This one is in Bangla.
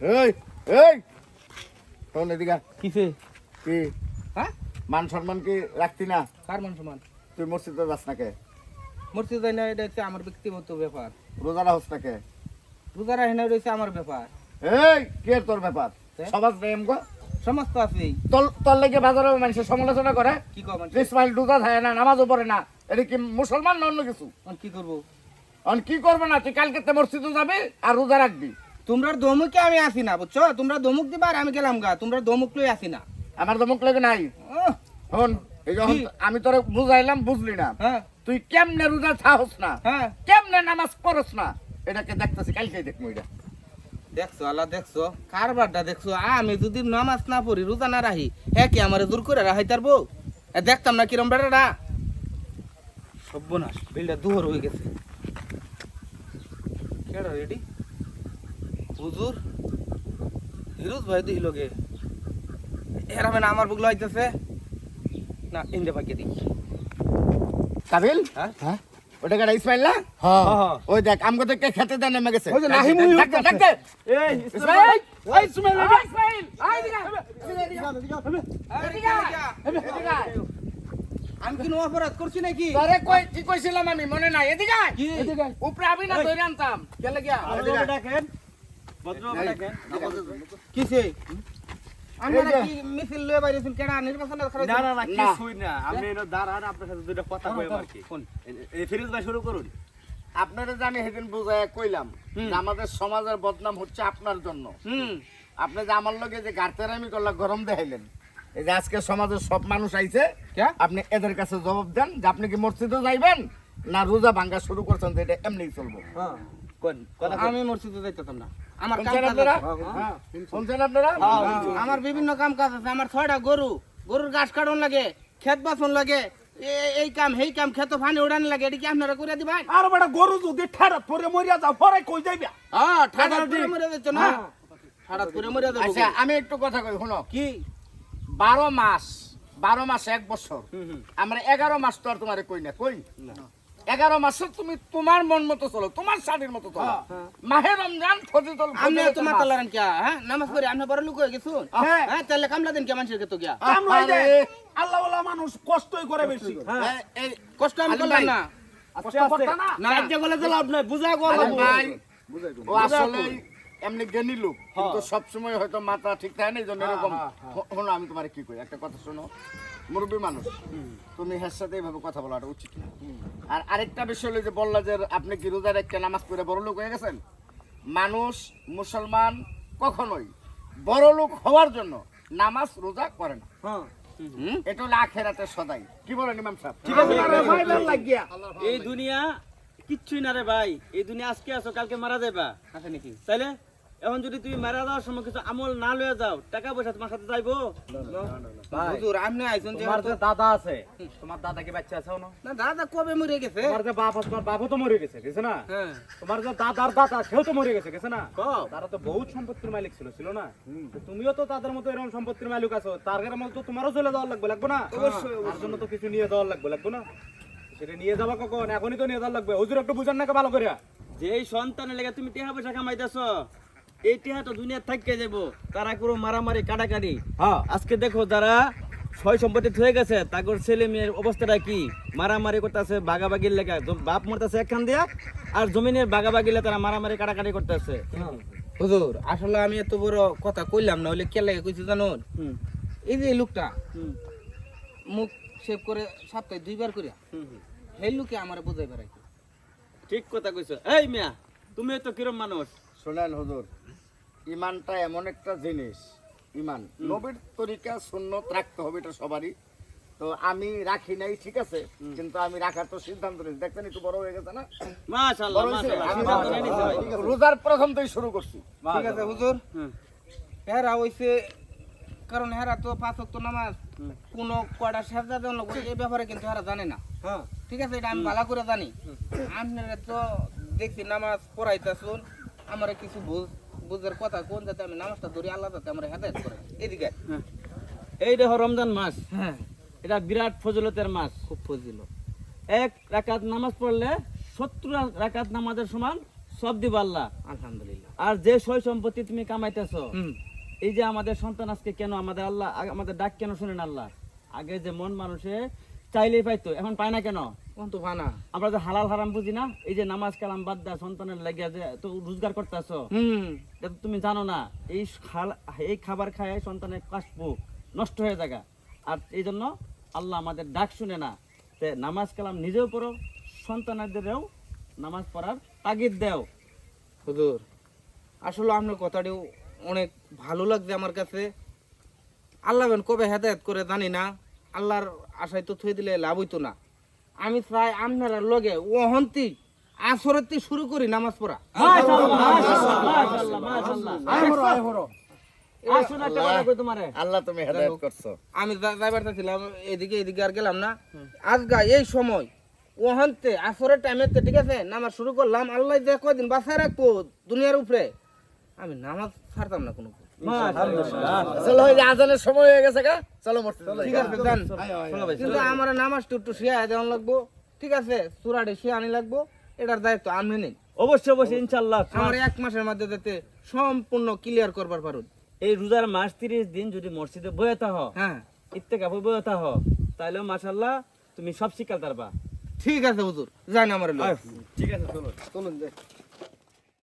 এই এই। শোন এদিকে। কিসে? কি? হ্যাঁ? মান সম্মান কি রাখতি না? কার মান তুই মসজিদে যাস না কে? মূর্তি যাই না এটা হচ্ছে আমার ব্যক্তিগত ব্যাপার। রোজারা হস না কে? রোজারা হেনা রয়েছে আমার ব্যাপার। এই কে তোর ব্যাপার? সমাজ প্রেম গো। সমস্ত আছে তোর তোর লেগে বাজারে মানুষের সমালোচনা করে। কি ইসমাইল রোজা থাকে না নামাজও পড়ে না। এটা কি মুসলমান না অন্য কিছু? কি করব? অন কি করবে না? তুই কালকে তে মসজিদে যাবি আর রোজা রাখবি। তোমরা দমুকে আমি আসি না বুঝছ? তোমরা দমুক দিবা আর আমি গেলাম গা তোমরা দমুক লই আসি না। আমার দমুক লেগে নাই। এই যখন আমি তোরে বুঝাইলাম বুঝলি না? হ্যাঁ। তুই কেমনে রোজা থাকস না? হ্যাঁ। কেমনে নামাজ পড়স না? এটাকে দেখতেছি কালকে দেখব এটা। দেখছ আল্লাহ দেখছ কারবারটা দেখছ। আমি যদি নামাজ না পড়ি রোজা না রাহি হ্যাঁ কি আমার দূর করে রাহাই তার বউ? এ দেখতাম না কিরম বেটাটা সর্বনাশ বিলটা দুহর হয়ে গেছে। কেডা রেডি হুজুর হিরোজ ভাই দিল গে এরা মানে আমার বুকলো আইতেছে না ইন্দে পাকে দিই। কাবিল? হ্যাঁ? হ্যাঁ? ওটা কেডা ইসমাইল না? হ্যাঁ। ওই দেখ আমগো দেখে খেতে দেন নেমে গেছে। ওই যে নাহিম উই ডাক ডাক দে। ইসমাইল? এই ইসমাইল এই ইসমাইল! আয়। এদিকে এদিকে এদিকে আমি কি অপরাধ করছি নাকি? তোরে কই কি কইছিলাম আমি? মনে নাই। এদিকে আয়। কি? উপরে আবি না ধরে আনতাম। কেলে গিয়া। এদিকে আয়। কিসে আমি কি মিছিল লয়ে বাইরেছেন কেডা? নির্বাচনের খারাপ না না না না। কিছুই না। আপনি এনে দাঁড়ান আপনার সাথে দুটো কথা কইব আর কি। এই ফিরোজ ভাই শুরু করুন। আপনারা জানি সেদিন বুঝায় কইলাম আমাদের সমাজের বদনাম হচ্ছে আপনার জন্য। আপনি যে আমার লগে যে গার্তেরামি করলা গরম দেখাইলেন। এই যে আজকে সমাজের সব মানুষ আইছে আপনি এদের কাছে জবাব দেন যে আপনি কি মসজিদে যাইবেন না রোজা ভাঙ্গা শুরু করছেন যে এটা এমনি চলবো। কথা আমি মসজিদে যাইতাম না। আমার কাম আপনারা? হ্যাঁ, শুনছেন। আপনারা? আমার বিভিন্ন কাম কাজ আছে। আমার ছয়টা গরু। গরুর ঘাস কাটন লাগে ক্ষেত বাসন লাগে এই কাম সেই কাম ক্ষেত ফানি উড়ান লাগে। এটা কি আপনারা করে দিবেন? আর বেটা গরু যদি ঠেরাত পরে মরিয়া যাও পরে কই যাইবা? হ্যাঁ ঠাডা করে মরে যাচ্ছ না? ঠাডা করে মরে যাব আচ্ছা আমি একটু কথা কই শুনো। কি? বারো মাস বারো মাস এক বছর। আমরা এগারো মাস তো আর তোমার কই না কই? এগারো মাসে তুমি তোমার মন মতো চলো তোমার শাড়ির মতো চলো। মাহে রমজান ফজিতল আমি। তালারেন হ্যাঁ? নামাজ পড়ে আমি বড় লোক হয়ে গেছুন? হ্যাঁ। হ্যাঁ তাহলে কামলা দিন কে মানুষের কে তো গিয়া? কামলা দে আল্লাহ ওয়ালা মানুষ কষ্টই করে বেশি। কষ্ট আমি করলাম না। কষ্ট করতা না? না রাজ্য তো লাভ নাই বুঝা গো ভাই, ও আসলে এমনি জ্ঞানী লোক কিন্তু সবসময় হয়তো মাথা ঠিক থাকে না এই জন্য এরকম শোনো আমি তোমার কি কই একটা কথা শোনো মুরব্বী মানুষ তুমি হের সাথে এইভাবে কথা বলাটা উচিত না। আর আরেকটা বিষয় হলো যে বললা যে আপনি কি রোজার একটা নামাজ পড়ে বড় লোক হয়ে গেছেন? মানুষ মুসলমান কখনোই বড় লোক হওয়ার জন্য নামাজ রোজা করে না। হুম? এটা হলো আখেরাতে সদাই। কি বলেন ইমাম সাহেব? ঠিক আছে এই দুনিয়া কিচ্ছুই না রে ভাই। এই দুনিয়া আজকে আছো কালকে মারা যাবা আছে নাকি? তাইলে এখন যদি তুমি মারা যাওয়ার সময় কিছু আমল না লয়ে যাও টাকা পয়সা তোমার সাথে যাইবো? হুজুর আপনি আইছেন যে তোমার যে দাদা আছে তোমার দাদা কি বাচ্চা আছে না? না দাদা কবে মরে গেছে? তোমার যে বাপ আছে তোমার বাবু তো মরে গেছে গেছে না? হ্যাঁ। তোমার যে দাদার দাদা সেও তো মরে গেছে গেছে না? তারা তো বহুত সম্পত্তির মালিক ছিল ছিল না? তো তুমিও তো তাদের মতো এরকম সম্পত্তির মালিক আছো তার মতো তো তোমারও চলে যাওয়ার লাগবে লাগবে না? অবশ্যই তার জন্য তো কিছু নিয়ে যাওয়ার লাগবে লাগবে না? সেটা নিয়ে যাবা কখন? এখনই তো নিয়ে যাওয়ার লাগবে। হুজুর একটু বুঝান না ভালো করে যেই সন্তানের লেগে তুমি টেহা পয়সা কামাইতেছ এই তো দুনিয়া থাকতে যাব তারা কোনো মারামারি কাটাকাটি। হ্যাঁ। আজকে দেখো যারা ছয় সম্পত্তি হয়ে গেছে তাদের ছেলে মেয়ের অবস্থাটা কি? মারামারি করতেছে বাগাবাগির লেগে। জ- বাপ মরতেছে একখান দিয়া আর জমিনের বাগাবাগিলে তারা মারামারি কাটাকাটি করতেছে। হুজুর আসলে আমি এত বড় কথা কইলাম না হলে কে লাগে কইছি জানুন এই যে লোকটা মুখ সেভ করে সপ্তাহে দুইবার করে সেই লোকে আমার বুঝাইবার ঠিক কথা কইছো। এই মিয়া তুমি তো কিরম মানুষ? শোনেন হুজুর ইমানটা এমন একটা জিনিস ইমান। নবীর তরিকা সুন্নত রাখতে হবে এটা সবারই। তো আমি রাখি নাই ঠিক আছে? কিন্তু আমি রাখার তো সিদ্ধান্ত নিয়েছি। দেখছেন একটু বড় হয়ে গেছে না? মাশাআল্লাহ বড় হয়েছে? মাশাআল্লাহ আমি সিদ্ধান্ত নিয়ে নিছে ভাই। রোজার প্রথম থেকে শুরু করছি। ঠিক আছে হুজুর। হেরা হইছে কারণ হেরা তো পাঁচ ওয়াক্ত নামাজ কোন কয়টা লাগবে এই ব্যাপারে কিন্তু হেরা জানে না। ঠিক আছে এটা আমি ভালো করে জানি। আপনারা তো দেখছি নামাজ পড়াইতেছুন আমার কিছু বুঝ বুঝের কথা কোন যাতে আমি নামাজটা ধরি আল্লাহ যাতে আমার হেদায়ত করে। এদিকে এই দেখো রমজান মাস। হ্যাঁ। এটা বিরাট ফজলতের মাস। খুব ফজিল এক রাকাত নামাজ পড়লে সত্তর রাকাত নামাজের সমান সব দিব আল্লাহ। আলহামদুলিল্লাহ। আর যে সয় সম্পত্তি তুমি কামাইতেছ এই যে আমাদের সন্তান আজকে কেন আমাদের আল্লাহ আমাদের ডাক কেন শুনেন আল্লাহ? আগে যে মন মানুষে চাইলেই পাইতো এখন পায় না কেন? কোন তো ফানা আমরা যে হালাল হারাম বুঝি না? এই যে নামাজ কালাম বাদ দা সন্তানের লাগিয়া যে তো রোজগার করতেছো হুম। তুমি জানো না এই খাল- এই খাবার খায় সন্তানের কাশবো নষ্ট হয়ে যাগা। আর এই জন্য আল্লাহ আমাদের ডাক শুনে না তে নামাজ কালাম নিজেও পড়ো সন্তানদেরও নামাজ পড়ার তাগিদ দেও। হুজুর আসলে আপনার কথাটিও অনেক ভালো লাগছে আমার কাছে। আল্লাহ বেন কবে হেদায়ত করে জানি না। আল্লাহর আশায় তো থুয়ে দিলে লাভ হইতো না। আমি চাই আপনারা লগে ওহন্তি আসরতি শুরু করি নামাজ পড়া। আল্লাহ তুমি হেদায়েত করছ। আমি যাইবার ছিলাম এদিকে এদিকে আর গেলাম না। আজগা এই সময় ওহান্তে আসরের টাইমেতে ঠিক আছে নামাজ শুরু করলাম আল্লাহ যে কয়দিন বাসায় রাখব দুনিয়ার উপরে আমি নামাজ ছাড়তাম না কোনো চলো ওই আজানের সময় হয়ে গেছে গা। চলো মসজিদে ঠিক আছে যান কিন্তু আমার নামাজ একটু শিয়া দেওয়ান লাগবো। ঠিক আছে সুরাটে শিয়া আনি লাগবো। এটার দায়িত্ব আমি নেই। অবশ্যই অবশ্যই ইনশাআল্লাহ আমার এক মাসের মধ্যে যাতে সম্পূর্ণ ক্লিয়ার করবার পারুন। এই রোজার মাস তিরিশ দিন যদি মসজিদে বয়ে থাহ হ্যাঁ। ইত্তেকাফে বয়ে থাহ তাহলে মাশাআল্লাহ তুমি সব শিক্ষা পারবা ঠিক আছে হুজুর। যান আমার ঠিক আছে চলো। চলুন যাই।